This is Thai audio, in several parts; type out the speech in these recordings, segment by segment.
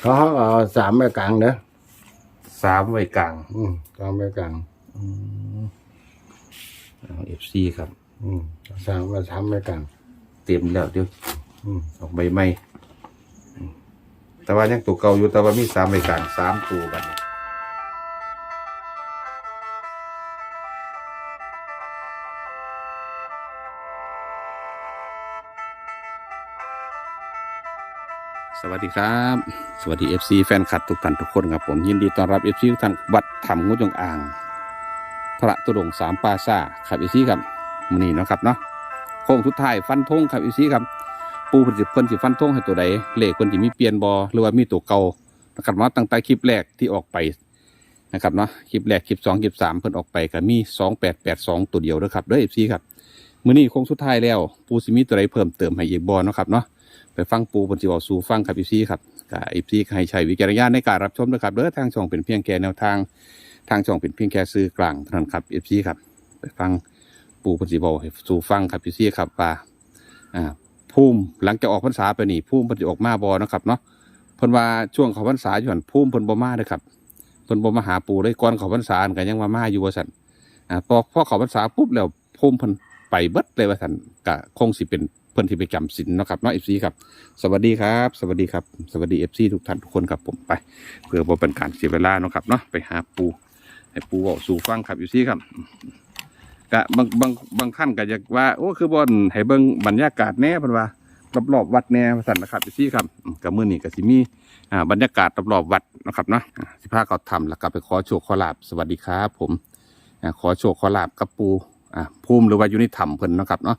เขาเขาเอาสามไปกลางเด้อสามไว้กลางอืมสามไปกลาง เอฟซีครับ อืมสามมาสามไปกลางเต็มแล้วเดี๋ยวอืมออกใบใหม่อืมแต่ว่ายังตัวเก่าอยู่แต่ว่ามีสามใบกลางสามตัวกัน สวัสดีครับ สวัสดี FC แฟนคลับทุกท่านทุกคนครับผมยินดีต้อนรับ FC ทุกท่านวัดถ้ำงูจงอ่าง พระตุดงค์สามปาซาครับ FC ครับมือนี้เนะครับเนาะโค้งสุดท้ายฟันธงครับ FC ครับ ปูเพิ่นสิเพิ่นสิฟันธงให้ตัวใดเลขเพิ่นสิมีเปลี่ยนบ่หรือว่ามีตัวเก่านะครับเนาะตั้งแต่คลิปแรกที่ออกไปนะครับเนาะคลิปแรกคลิปสองคลิปสามเพิ่นออกไปก็มีสองแปดแปดสองตัวเดียวเด้อครับเด้อ FC ครับมื้อนี้โค้งสุดท้ายแล้วปูสิมีตัวใดเพิ่มเติมให้อีกบ่เนาะครับเนาะ ไปฟังปูเพิ่นสิว้าสู่ฟังครับ FC ครับก็ FC ก็ให้ใช้วิจารณญาณในการรับชมนะครับเด้อทางช่องเป็นเพียงแค่แนวทาง ทางช่องเป็นเพียงแค่สื่อกลางเท่านั้นครับ FC ครับ ไปฟังปูเพิ่นสิว้าให้สู่ฟังครับ FC ครับว่าอ่าภูมิหลังจากออกพรรษาไปนี่ภูมิเพิ่นสิออกมาบ่เนะครับเนาะเพิ่นว่าช่วงเขาพรรษาอยู่หั่นภูมิเพิ่นบ่มาเด้อครับเพิ่นบ่มาหาปู่เลยก่อนเขาพรรษาอันก็ยังว่ามาอยู่ว่าซั่นอ่าพอพอเขาพรรษาปุ๊บแล้วภูมิเพิ่นไปเบิดเลยว่าซั่นก็คงสิเป็น พิ่นที่ไปจำศีลนะครับเนาะ FC ครับ สวัสดีครับ สวัสดีครับ สวัสดี FC ทุกท่านทุกคนครับผมไป เพื่อบ่เป็นการเสียเวลาเนาะครับเนาะไปหาปูให้ปูเว้าสู่ฟังครับ FC ครับก็บางบางบางท่านก็อยากว่าโอ้คือบอนให้เบิ่งบรรยากาศแน่เพิ่นว่ารอบๆวัดแน่ว่าซั่นนะครับพี่ครับอืมก็มื้อนี้ก็สิมีอ่าบรรยากาศรอบๆวัดนะครับเนาะสิพาเขาทำแล้วก็ไปขอโชคขอลาบสวัสดีครับผมอ่าขอโชคขอลาบกับปูอ่าภูมิหรือว่าอยู่ในถ้ำเพิ่นนะครับเนาะ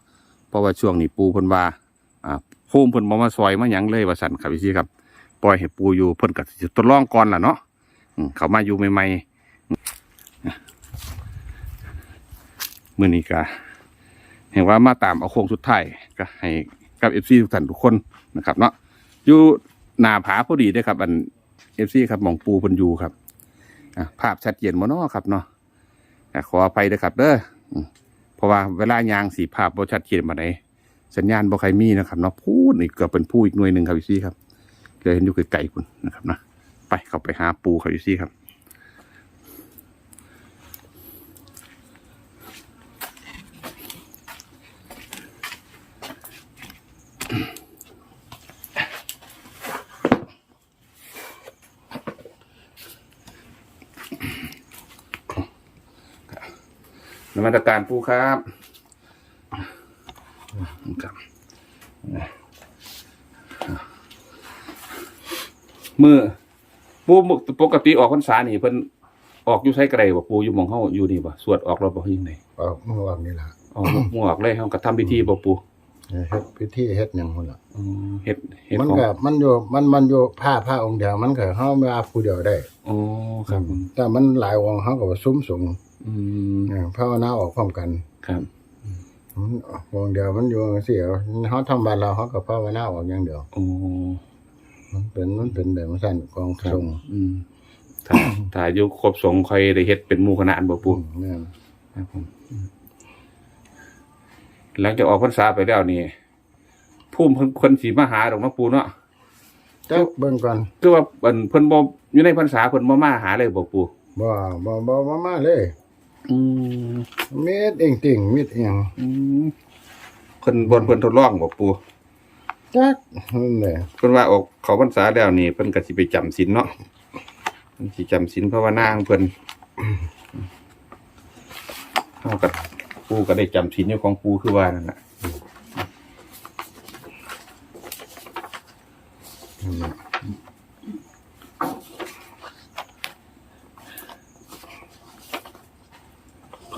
เพราะว่าช่วงนี้ปูเพิ่นว่าอ่าภูมิเพิ่นบ่มาซอยมาหยังเลยว่าซั่นครับพี่ครับ ปล่อยให้ปูอยู่เพิ่นก็สิทดลองก่อนล่ะเนาะอืมเขามาอยู่ใหม่ๆมื้อนี้ก็เห็นว่ามาตามเอาโค้งสุดท้ายก็ให้กับเอฟซีทุกท่านทุกคนนะครับ เนาะอยู่หนาผาพอดีด้อครับ อันเอฟซีครับหมองปูเพันอยูครับภาพชัดเจนบ่เนครับเนาะขออภัยด้อครับเด้อ เพราะว่าเวลายางสีภาพบ่ชัดเจนมาไหนสัญญาณบ่ใครมีนะครับเนาะพูดนี่ก็เป็นผู้อีกหน่วยหนึ่งครับเอฟซีครับเลยเห็นอยู่ไกลๆคุณนะครับนะไปเข้าไปหาปูครับเอฟซีครับ นมัสการปูครับครับมือปูปกติออกพรรษานี่เพิ่นออกอยู่ใช้กระไรบ่ปูอยู่หมองเฮาอยู่นี่บ่สวดออกแล้วบ่ยังไงออกเมื่อวานนี้ล่ะออกมั่วออกเลยเฮาก็ทำพิธีบ่ปูเฮ็ดพิธีเฮ็ดหยังพุ่นล่ะอืมเฮ็ดเฮ็ดมันของก็มันอยู่มันมันอยู่ผ้าผ้าองค์เดียวมันก็เฮาไม่อาผู้เดียวได้อ๋อครับ แต่มันหลายองค์เฮาก็ว่าซุ้มสงฆ์ อืมเออภาวนาออกพร้อมกันครับมันองค์เดียวมันอยู่จังซี่เฮาทำบ้านเราเฮาก็ภาวนาออกอย่างเดียวโอ้มันเป็นมันเป็นแบบนั้นของครับสงฆ์อืมถ้าถ้าอยู่ครบสงฆ์ค่อยได้เฮ็ดเป็นหมู่คณะอันบ่ปูอืมแม่นครับผมหลังจากออกพรรษาไปแล้วนี่ภูมิเพิ่นคนสีมาหาดอกนะปูเนาะจักเบิ่งก่อนคือว่าเพิ่นเพิ่นบ่อยู่ในพรรษาเพิ่นบ่มาหาเลยบ่ปูบ่บ่บ่บ่มาเลย อืมเม็ดเองติ่งมิดเอียงอืมเพิ่นบ่เพิ่นทดลองบ่ปูจักนั่นแหละเพิ่นว่าออกเข้าพรรษาแล้วนี่เพิ่นก็สิไปจำศีลเนาะเพิ่นสิจำศีลภาวนาของเพิ่นเฮาก็ปูก็ได้จำศีลอยู่ของปูคือว่านั่นน่ะนั่นแหละ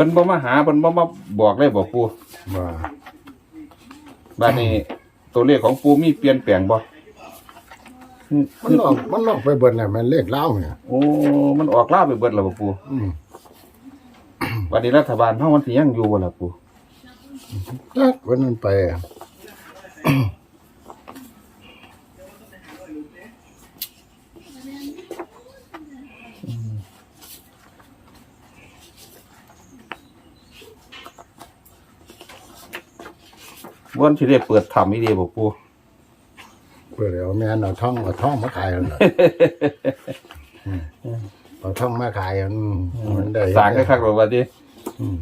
พิ่นบ่มาหาเพิ่นบ่มาบอกเลยบ่ปูบ่บ้านนี้ตัวเลขของปูมีเปลี่ยนแปลงบ่มันออกมันออกไปเบิดน่ะมันเลขเล่าเนี่ยโอ้ มันออกล่าไปเบิดแล้วบ่ปูอืมวันนี้รัฐบาลเฮามันสิยังอยู่บ่ล่ะปูจักวันนั้นไป วันที่ได้เปิดถ้ำอีเดีบ่ปูเปิพื่อเดี๋ยวแม่นเอาท่องเอาท่องมาขายแล้วล่ะอืมเอาท่องมาขายอืมมันได้สร้างคักๆแบบว่าดิอืม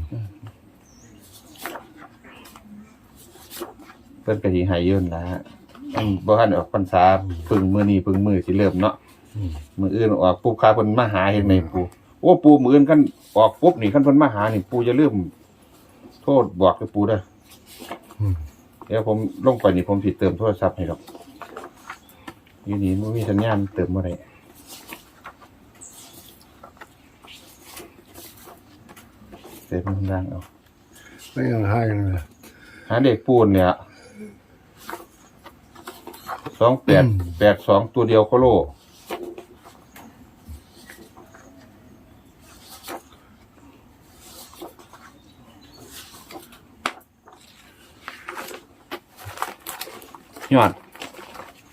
เพิ่นก็สิให้ยืนนะฮะอันบ่ทันออกพรรษาพึ่งมื้อนี้พึ่งมื้อสิเริ่มเนาะอืมมื้ออื่นออกปุ๊บค้าเพิ่นมาหาเฮ็ดไหนปูโอ้ปูมื้ออื่นคันออกปุ๊บนี่คันเพิ่นมาหานี่ปูจะลืมโทษบอกกับปูเด้ออืม เดี๋ยวผมลงไปนี่ผมสิเติมโทรศัพท์ให้ดอกอยู่นี่บ่มีสัญญาณเติมบ่ได้เติมมันดังเอาไม่ยังให้เลยหาเด็กปูนเนี่ยสองแปดแปดสองตัวเดียวโคโล ยอด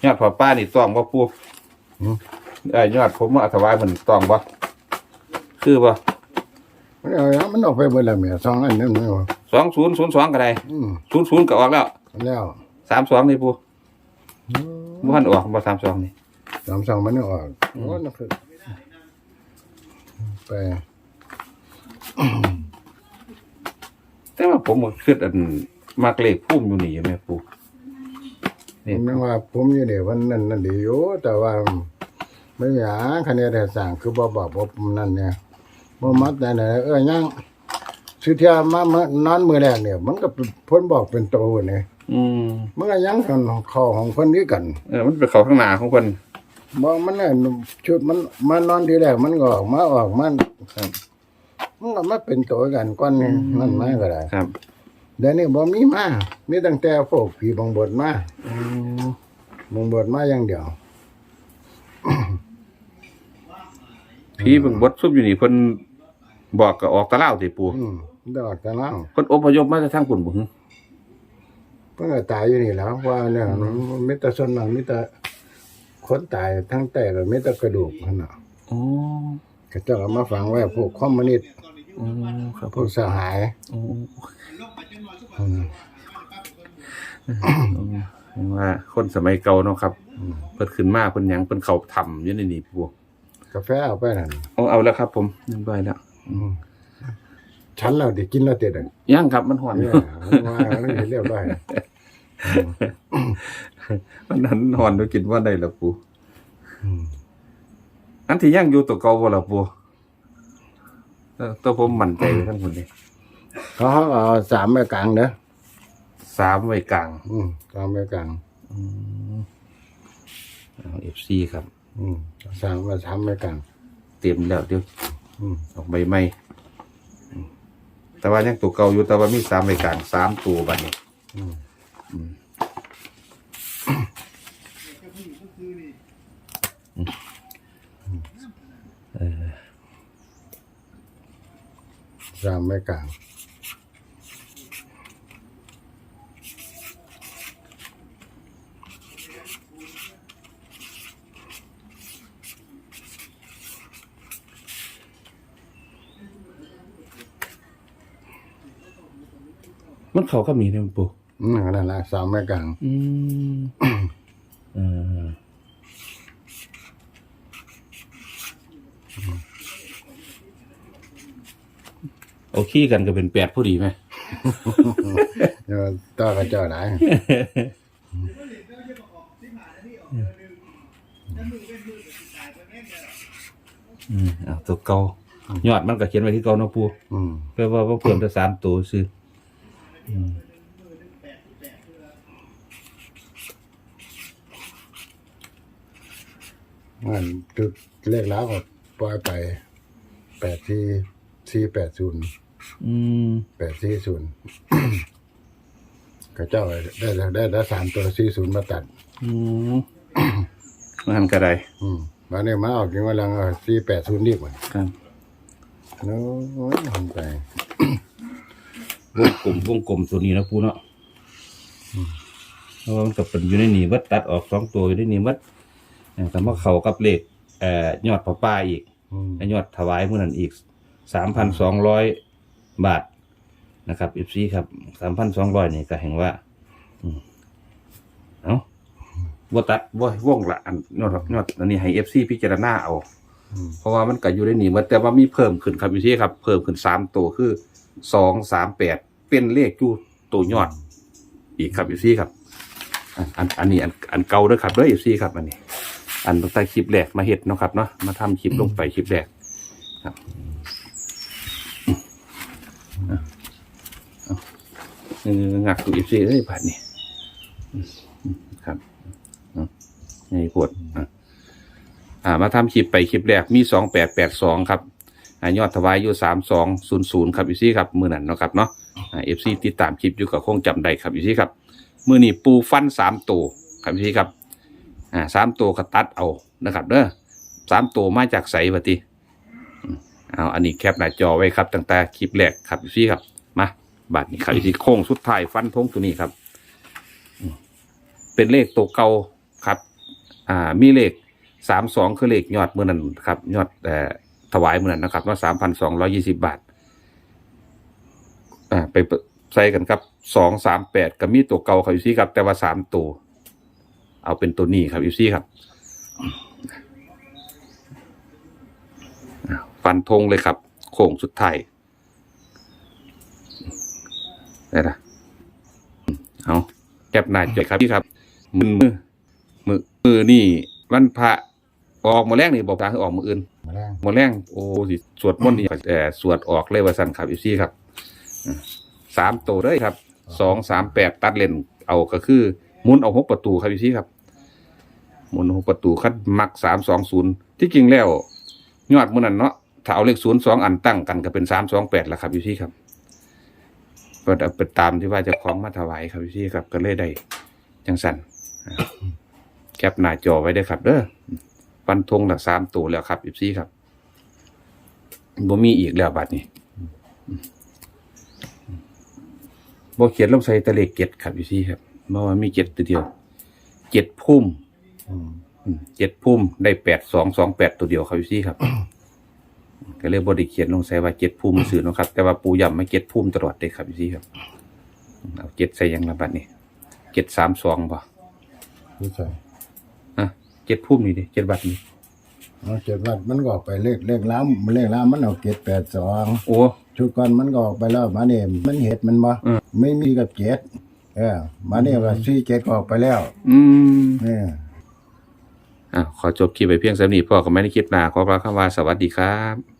ยอดผอป้านี่ต้องบ่ปูอืมเอ้ยยอดผมมาถวายมันต้องบ่คือบ่มันเอาอย่างมันออกไปเมื่อไรเมียสองอันนั้นไม่ว่าสองศูนย์ศูนย์สองก็ได้อืมศูนย์ศูนย์ก็ออกแล้วแล้วสามสองนี่ปูบ่ทันออกบ่สามสองนี่สามสองมันไม่ออกโอ้นั่นคือไปแต่ว่าผมก็คิดอันมากเลขพุ่มอยู่นี่อยู่แม่ปู ผนี่มยังว่าผมอยู่เดี๋ยววันนั้นนั่นดีอยู่แต่ว่าไม่อยากคะแนนแต่สั่งคือบ่บอกผมนั่นเนี่ยบ่มัดแต่ไหนเออยังสุเทียมาเมื่อนอนมือแรกเนี่ย มันก็พ้นบอกเป็นโตเนี่ยอืมมันก็ยังกันคอของคนนี้กันเออมันเป็นเขาข้างหน้าของเพิ่นบอกมันเนี่ยชุดมันมานอนทีแรกมันก็ออกมาออกมันครับมันก็มาเป็นตัวกันก้อนนี่นั่นมาก็ได้ครับ เดี๋ยวนี้บ่มีมามีตั้งแต่พวกผีบงบดมาอืมบงบดมาอย่างเดียวพี่เบิ่งบทซุบอยู่นี่เพิ่นบอกก็ออกตะเล่าวสิปูอืมดอกตะเล่าเพิ่นอพยพมาจากทางปุ่นบ่ฮึเพิ่นก็ตายอยู่นี่แล้วว่าเนี่ยมันมีแต่ส่วนมากมีแต่คนตายทั้งแต่ก็มีแต่กระดูกนั่นน่ะอ๋อก็เจ้าก็มาฝังไว้พวกคอมมิวนิสต์อืมครับพวกสหายอ๋ออืมอืม ว่าคนสมัยเก่าเนาะครับอืมเพิ่นขึ้นมาเพิ่นหยังเพิ่นเข้าถ้ำอยู่ในนี่ปูกาแฟเอาไปนั่นเอาเอาแล้วครับ ผมเรียบร้อยแล้วอืมฉันเราได้กินแล้วติดอะยังครับมันหอนอเนี่ยยู่ว่าแล้วเรียบร้อยมันนั้นหอนด้วยกินว่าได้ละปูอืมอันที่ยังอยู่ตัวเก่าบ่ละปูเออตัวผมมั่นใจไว้ทั้งคนนี้ เขาเขาเอาสามไปกลางเด้อสามไว้กลางอืมสามไปกลางอืมเอาเอฟซีครับ อืมสามมาสามไปกลางเต็มแล้วเดี๋ยวอืมออกใบไม้อืมแต่ว่ายังตัวเก่าอยู่แต่ว่ามีสามไว้กลางสามตัวบัดนี้อืมอืมสามไปกลาง มันเขาก็มีเนี่ยปูอืมนั่นแหละสามไปกลางอืมเออโอเคกันก็เป็นแปดผู้ดีไหม เดี๋ยวต่อกับเจ้าได้อืมเอาตัวเก่ายอดมันก็เขียนไว้ที่เก่าเนาะปูอืมเพื่อว่าว่าเพิ่มแต่สามตัวซื้อ อืมมันจุดเลขแล้วก็ปล่อยไปแปดที่สี่แปดศูนย์อืมแปดสี่ศูนย์ก็เจ้าได้ได้ได้ได้สามตัวสี่ศูนย์มาตัด อืมมันก็ได้อืมมาเนี่ยมาออกยังว่าลังสี่แปดศูนย์ดีกว่าครับ โน้ยทำไป วงกลมวงกลมตัวนี้นะปูเนาะเพราะว่ามันก็เป็นอยู่ในนี้วัดตัดออกสองตัวอยู่ในนี้วัดแต่ว่าเขากับเลขเอ่อยอดพระป้าอีกอืมยอดถวายเมื่อนั้นอีกสามพันสองร้อยบาทนะครับอีซีครับสามพันสองร้อยนี่ก็เห็นว่าอืมเอาบ่ตัดบ่วงละอันยอดยอดอันนี้ให้ FC พิจารณาเอาอืมเพราะว่ามันก็อยู่ในนี้หมดแต่ว่ามีเพิ่มขึ้นครับอยู่ที่ครับ เพิ่มขึ้นสามตัวคือสองสามแปด เป็นเลขอยู่ตัวยอด อีกครับอยู่ที่ครับ อันอันนี้อันอันเก่าด้วยครับด้วยอยู่ที่ครับอันนี้ อันตั้งแต่คลิปแรกมาเห็ดเนาะครับเนาะมาทำคลิปลงไปคลิปแรกครับเอองักตัวอีซี่เอ้ยบาดนี้ครับเอาไงปวดอ่ามาทำคลิปไปคลิปแรกมีสองแปดแปดสองครับอยอดถวายอยู่สามสองศูนย์ศูนย์ครับอีซี่ครับมือนั้นเนาะครับเนาะ เอฟซีติดตามคลิปอยู่กับคงจำได้ครับอีซี่ครับมือนี้ปูฟันสามตัวครับอีซี่ครับอ่าสามตัวก็ตัดเอานะครับเด้อสามตัวมาจากใสปฏิเอาอันนี้แคปหน้าจอไว้ครับตั้งแต่คลิปแรกครับอีซี่ครับมาบัดนี้ครับอีซี่โค้งสุดท้ายฟันทงตัวนี้ครับ เป็นเลขตัวเก่าครับ อ่ามีเลขสามสองคือเลขยอดเมื่อนั้นครับยอดเอ่ถวายเมื่อนั้นนะครับว่าสามพันสองร้อยี่สิบาท อ่าไปใส่กันครับสองสามแปดก็มีตัวเก่าครับอยู่ซี่ครับ แต่ว่าสามตัว เอาเป็นตัวนี้ครับอยู่ซี่ครับอ่าฟันธงเลยครับ โค้งสุดท้ายได้ละเอาแคปหน้าจอครับพี่ครับ มือมือมือมือนี่วันพระออกมาแรกนี่บอกทางคือออกมืออื่นมาแรงมาแรงโอ้สิสวดมนต์นี่แต่สวดออกเลยว่าสั่นครับอีซี่ครับอ่า สามตัวเลยครับสองสามแปดตัดเลนเอาก็คือหมุนเอาหกประตูครับอีซี่ครับหมุนหกประตูคัดมักสามสองศูนย์ที่จริงแล้ว ยอดมันนั่นเนาะถ้าเอาเลขศูนย์สองอันตั้งกันก็เป็นสามสองแปดแล้วครับอีซี่ครับก็เอาไปตามที่ว่าจะคล้องมาถวายครับอีซี่ครับก็เลยได้จังสันอ่าแคปหน้าจอไว้ได้ครับ เด้อฟันธงหลักสามตัวแล้วครับอีซี่ครับบ่มีอีกแล้วบัดนี้ บ่เขียนลงใส่ตะเลขเจ็ดครับอยู่ซี่ครับเพราะว่ามีเจ็ดตัวเดียวเจ็ดพุ่มอืมอืมเจ็ดพุ่มได้แปดสองสองแปดตัวเดียวครับอยู่ซี่ครับก็เลยบ่ได้เขียนลงใส่ว่าเจ็ดพุ่มสื่อเนาะครับ แต่ว่าปูย้ำมาเจ็ดพุ่มตลอดเลยครับอยู่ซี่ครับเอาเจ็ดใส่หยังละบัดนี้เจ็ดสามสองป่ะนี่ใช่ฮะเจ็ดพุ่มนี่ดิเจ็ดบัดนี้ เอาเจ็ดวัดมันก็ออกไปเลขเลขล้ำเลขล้ำมันเอาเจ็ดแปดสองโอ้ ชุดก่อนมันก็ออกไปแล้วมาเนี่ยมันเห็ดมันบ่อืม ไม่มีกับเจ็ดเออมาเนี่ยก็สี่เจ็ดก็ออกไปแล้วอืมเอออะขอจบคลิปไปเพียงสำนีพ่อกับแม่ในคลิปหน้าขอพระคำว่าสวัสดีครับ